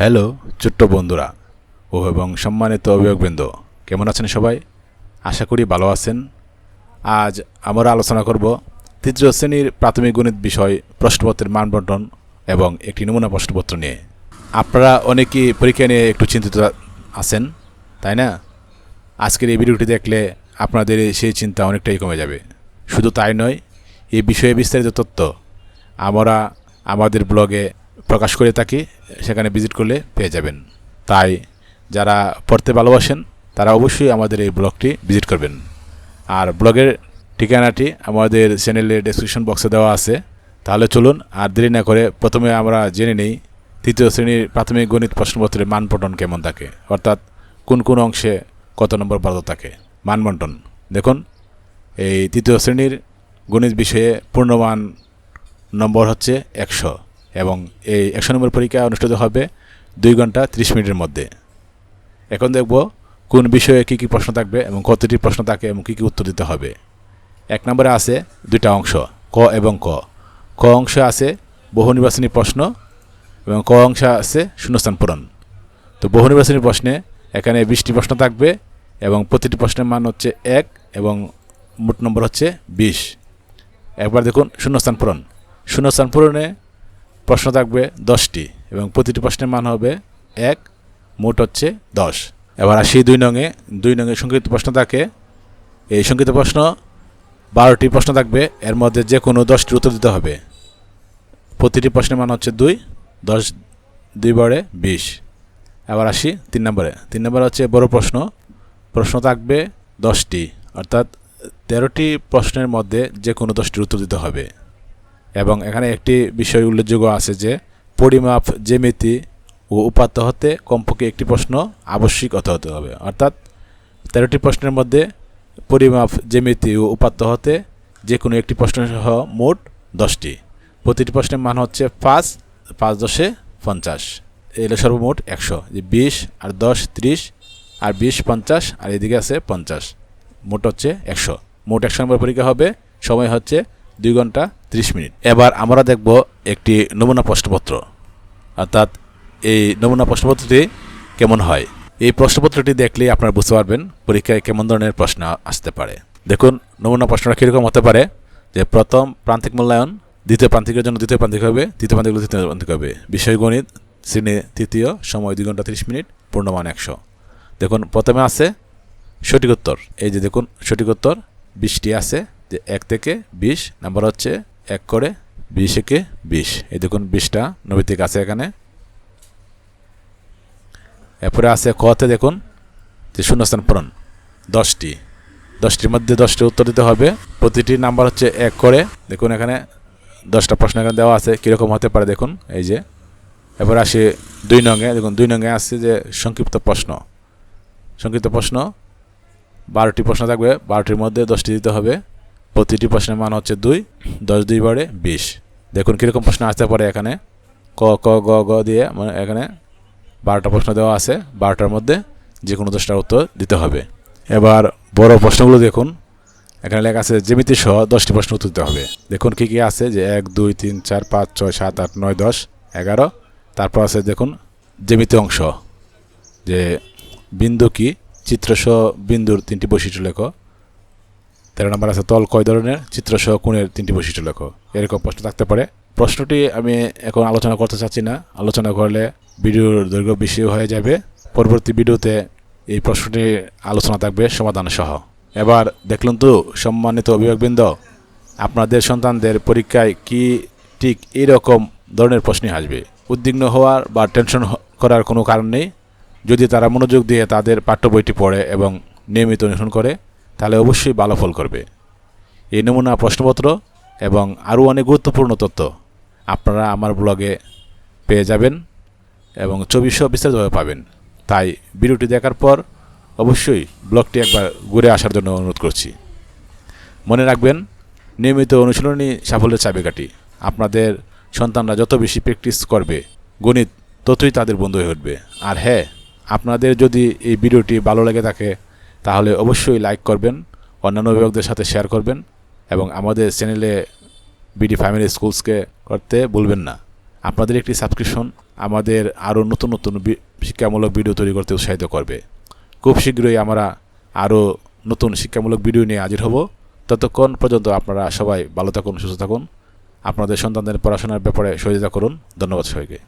Hello, ছোট্ট বন্ধুরা। ও এবং সম্মানিত অভিভাবকবৃন্দ, কেমন আছেন সবাই? আশা করি ভালো আছেন। আজ আমরা আলোচনা করব তৃতীয় শ্রেণির প্রাথমিক গণিত বিষয় প্রশ্নপত্রের মানবন্টন এবং একটি নমুনা প্রশ্নপত্র নিয়ে। আপনারা অনেকেই পরীক্ষা নিয়ে একটু চিন্তিত আছেন, তাই না? আজকের এই ভিডিওটি দেখলে আপনাদের সেই চিন্তা অনেকটাই কমে যাবে। শুধু তাই নয়, এই বিষয়ে বিস্তারিত তথ্য আমরা আমাদের ব্লগে প্রকাশ করে থাকি, সেখানে ভিজিট করলে পেয়ে যাবেন। তাই যারা পড়তে ভালোবাসেন, তারা অবশ্যই আমাদের এই ব্লগটি ভিজিট করবেন। আর ব্লগের ঠিকানাটি আমাদের চ্যানেলের ডেসক্রিপশন বক্সে দেওয়া আছে। তাহলে চলুন, আর দেরি না করে প্রথমে আমরা জেনে নেই তৃতীয় শ্রেণির প্রাথমিক গণিত প্রশ্নপত্রের মানপঠন কেমন থাকে, অর্থাৎ কোন কোন অংশে কত নম্বর পারত থাকে মানবন্টন দেখুন, এই তৃতীয় শ্রেণির গণিত বিষয়ে পূর্ণমান নম্বর হচ্ছে একশো। এবং এই একশো নম্বর পরীক্ষা অনুষ্ঠিত হবে দুই ঘণ্টা ত্রিশ মিনিটের মধ্যে। এখন দেখব কোন বিষয়ে কী কী প্রশ্ন থাকবে এবং কতটি প্রশ্ন থাকে এবং কী কী উত্তর দিতে হবে। এক নম্বরে আছে দুইটা অংশ, ক এবং ক। ক অংশে আছে বহু নির্বাচনী প্রশ্ন এবং ক অংশে আছে শূন্যস্থান পূরণ। তো বহু নির্বাচনী প্রশ্নে এখানে বিশটি প্রশ্ন থাকবে এবং প্রতিটি প্রশ্নের মান হচ্ছে এক এবং মোট নম্বর হচ্ছে বিশ। একবার দেখুন, শূন্যস্থান পূরণ। শূন্যস্থান পূরণে প্রশ্ন থাকবে দশটি এবং প্রতিটি প্রশ্নের মান হবে এক, মোট হচ্ছে দশ। এবার আসি দুই নঙে দুই নঙে সংক্ষিপ্ত প্রশ্ন থাকে। এই সংক্ষিপ্ত প্রশ্ন বারোটি প্রশ্ন থাকবে। এর মধ্যে যে কোনো দশটির উত্তর দিতে হবে। প্রতিটি প্রশ্নের মান হচ্ছে দুই, দশ দুই বারে বিশ। এবার আসি তিন নম্বরে। তিন নম্বরে হচ্ছে বড় প্রশ্ন। প্রশ্ন থাকবে দশটি। অর্থাৎ তেরোটি প্রশ্নের মধ্যে যে কোনো দশটির উত্তর দিতে হবে। এবং এখানে একটি বিষয় উল্লেখযোগ্য আছে যে, পরিমাপ জ্যামিতি ও উপাত্ত হতে কমপক্ষে একটি প্রশ্ন আবশ্যিক হতে হতে হবে। অর্থাৎ তেরোটি প্রশ্নের মধ্যে পরিমাপ জ্যামিতি ও উপাত্ত হতে যে কোনো একটি প্রশ্ন সহ মোট দশটি। প্রতিটি প্রশ্নের মান হচ্ছে পাঁচ পাঁচ দশে পঞ্চাশ। এলো সর্বমোট একশো। যে বিশ আর দশ ত্রিশ আর বিশ পঞ্চাশ আর এদিকে আছে পঞ্চাশ। মোট হচ্ছে একশো। মোট একশো নম্বর পরীক্ষা হবে, সময় হচ্ছে দুই ঘণ্টা ত্রিশ মিনিট। এবার আমরা দেখব একটি নমুনা প্রশ্নপত্র। অর্থাৎ এই নমুনা প্রশ্নপত্রটি কেমন হয়? এই প্রশ্নপত্রটি দেখলেই আপনারা বুঝতে পারবেন পরীক্ষায় কেমন ধরনের প্রশ্ন আসতে পারে। দেখুন, নমুনা প্রশ্নটা কীরকম হতে পারে? যে প্রথম প্রান্তিক মূল্যায়ন, দ্বিতীয় প্রান্তিকের জন্য দ্বিতীয় প্রান্তিক হবে, তৃতীয় প্রান্তিক তৃতীয় প্রান্তিক হবে। বিষয় গণিত, শ্রেণি তৃতীয়, সময় দুই ঘণ্টা ত্রিশ মিনিট, পূর্ণমান একশো। দেখুন, প্রথমে আছে সঠিক উত্তর। এই যে দেখুন, সঠিক উত্তর বিশটি আছে এক থেকে বিশ, নাম্বার হচ্ছে এক করে বিশ একে বিশ। এই দেখুন বিশটা নৈতিক আছে এখানে। এরপরে আছে কতে দেখুন যে শূন্যস্থান পূরণ। দশটি। দশটির মধ্যে দশটি উত্তর দিতে হবে। প্রতিটি নাম্বার হচ্ছে এক করে। দেখুন এখানে দশটা প্রশ্ন এখানে দেওয়া আছে, কীরকম হতে পারে দেখুন, এই যে। এরপর আসি দুই নঙ্গে দেখুন দুই নঙ্গে আসছে যে সংক্ষিপ্ত প্রশ্ন। সংক্ষিপ্ত প্রশ্ন, বারোটি প্রশ্ন থাকবে। বারোটির মধ্যে দশটি দিতে হবে। প্রতিটি প্রশ্নের মান হচ্ছে দুই, দশ দুই বারে বিশ। দেখুন কীরকম প্রশ্ন আসতে পারে এখানে। ক ক, গ গ দিয়ে মানে এখানে বারোটা প্রশ্ন দেওয়া আছে। বারোটার মধ্যে যে কোনো দশটার উত্তর দিতে হবে। এবার বড় প্রশ্নগুলো দেখুন। এখানে লেখা আছে, জ্যামিতি সহ দশটি প্রশ্ন উত্তর দিতে হবে। দেখুন কী কী আছে যে এক, দুই, তিন, চার, পাঁচ, ছয়, সাত, আট, নয়, দশ, এগারো। তারপর আছে দেখুন, জ্যামিতি অংশ। যে বিন্দু কি? চিত্রসহ বিন্দুর তিনটি বৈশিষ্ট্য লেখো। তেরো নম্বর আছে তল কয় ধরনের? চিত্রসহ কোণের তিনটি বৈশিষ্ট্য লেখো। এরকম প্রশ্ন থাকতে পারে। প্রশ্নটি আমি এখন আলোচনা করতে চাচ্ছি না। আলোচনা করলে ভিডিওর দৈর্ঘ্য বেশি হয়ে যাবে। পরবর্তী ভিডিওতে এই প্রশ্নটি আলোচনা থাকবে সমাধান সহ এবার দেখলুন তো, সম্মানিত অভিভাবকবৃন্দ, আপনাদের সন্তানদের পরীক্ষায় কি ঠিক এইরকম ধরনের প্রশ্নই আসবে? উদ্বিগ্ন হওয়ার বা টেনশন করার কোনো কারণ নেই। যদি তারা মনোযোগ দিয়ে তাদের পাঠ্য বইটি পড়ে এবং নিয়মিত অনুসরণ করে তাহলে অবশ্যই ভালো ফল করবে। এই নমুনা প্রশ্নপত্র এবং আরও অনেক গুরুত্বপূর্ণ তথ্য আপনারা আমার ব্লগে পেয়ে যাবেন এবং চব্বিশশো বিস্তারিতভাবে পাবেন। তাই ভিডিওটি দেখার পর অবশ্যই ব্লগটি একবার ঘুরে আসার জন্য অনুরোধ করছি। মনে রাখবেন, নিয়মিত অনুশীলনী সাফল্যের চাবিকাঠি। আপনাদের সন্তানরা যত বেশি প্র্যাকটিস করবে, গণিত ততই তাদের বন্ধু হয়ে উঠবে। আর হ্যাঁ আপনাদের যদি এই ভিডিওটি ভালো লেগে থাকে তাহলে অবশ্যই লাইক করবেন, অন্যান্য অভিভাবকদের সাথে শেয়ার করবেন এবং আমাদের চ্যানেলে বিডি ফ্যামিলি স্কুলসকে করতে ভুলবেন না। আপনাদের একটি সাবস্ক্রিপশন আমাদের আরও নতুন নতুন শিক্ষামূলক ভিডিও তৈরি করতে উৎসাহিত করবে। খুব শীঘ্রই আমরা আরও নতুন শিক্ষামূলক ভিডিও নিয়ে হাজির হব। ততক্ষণ পর্যন্ত আপনারা সবাই ভালো থাকুন, সুস্থ থাকুন। আপনাদের সন্তানদের পড়াশোনার ব্যাপারে সহযোগিতা করুন। ধন্যবাদ সবাইকে।